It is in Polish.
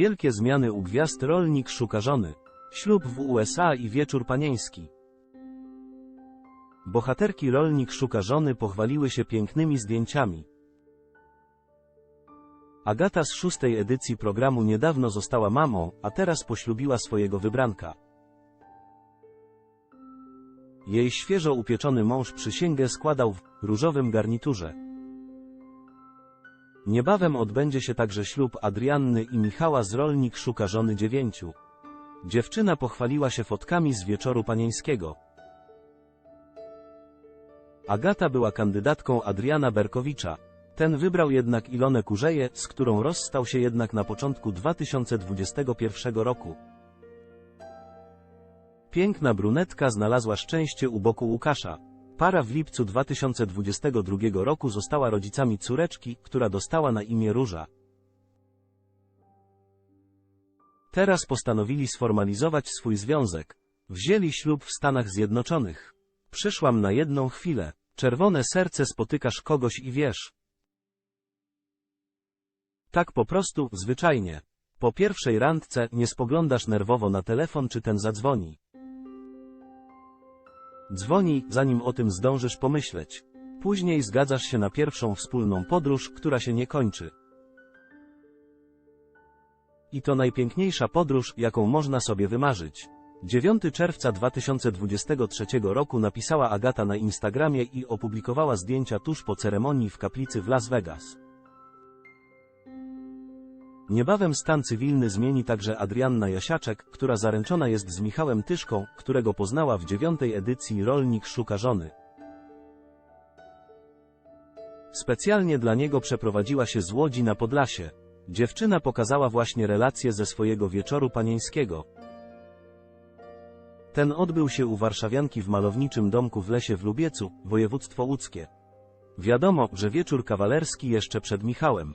Wielkie zmiany u gwiazd rolnik szuka żony. Ślub w USA i wieczór panieński. Bohaterki rolnik szuka żony pochwaliły się pięknymi zdjęciami. Agata z szóstej edycji programu niedawno została mamą, a teraz poślubiła swojego wybranka. Jej świeżo upieczony mąż przysięgę składał w różowym garniturze. Niebawem odbędzie się także ślub Adrianny i Michała z Rolnik szuka żony dziewięciu. Dziewczyna pochwaliła się fotkami z wieczoru panieńskiego. Agata była kandydatką Adriana Berkowicza. Ten wybrał jednak Ilonę Kurzeję, z którą rozstał się jednak na początku 2021 roku. Piękna brunetka znalazła szczęście u boku Łukasza. Para w lipcu 2022 roku została rodzicami córeczki, która dostała na imię Róża. Teraz postanowili sformalizować swój związek. Wzięli ślub w Stanach Zjednoczonych. Przyszłam na jedną chwilę. Czerwone serce spotykasz kogoś i wiesz. Tak po prostu, zwyczajnie. Po pierwszej randce nie spoglądasz nerwowo na telefon czy ten zadzwoni. Dzwoni, zanim o tym zdążysz pomyśleć. Później zgadzasz się na pierwszą wspólną podróż, która się nie kończy. I to najpiękniejsza podróż, jaką można sobie wymarzyć. 9 czerwca 2023 roku napisała Agata na Instagramie i opublikowała zdjęcia tuż po ceremonii w kaplicy w Las Vegas. Niebawem stan cywilny zmieni także Adrianna Jasiaczek, która zaręczona jest z Michałem Tyszką, którego poznała w dziewiątej edycji Rolnik szuka żony. Specjalnie dla niego przeprowadziła się z Łodzi na Podlasie. Dziewczyna pokazała właśnie relacje ze swojego wieczoru panieńskiego. Ten odbył się u warszawianki w malowniczym domku w lesie w Lubiecu, województwo łódzkie. Wiadomo, że wieczór kawalerski jeszcze przed Michałem.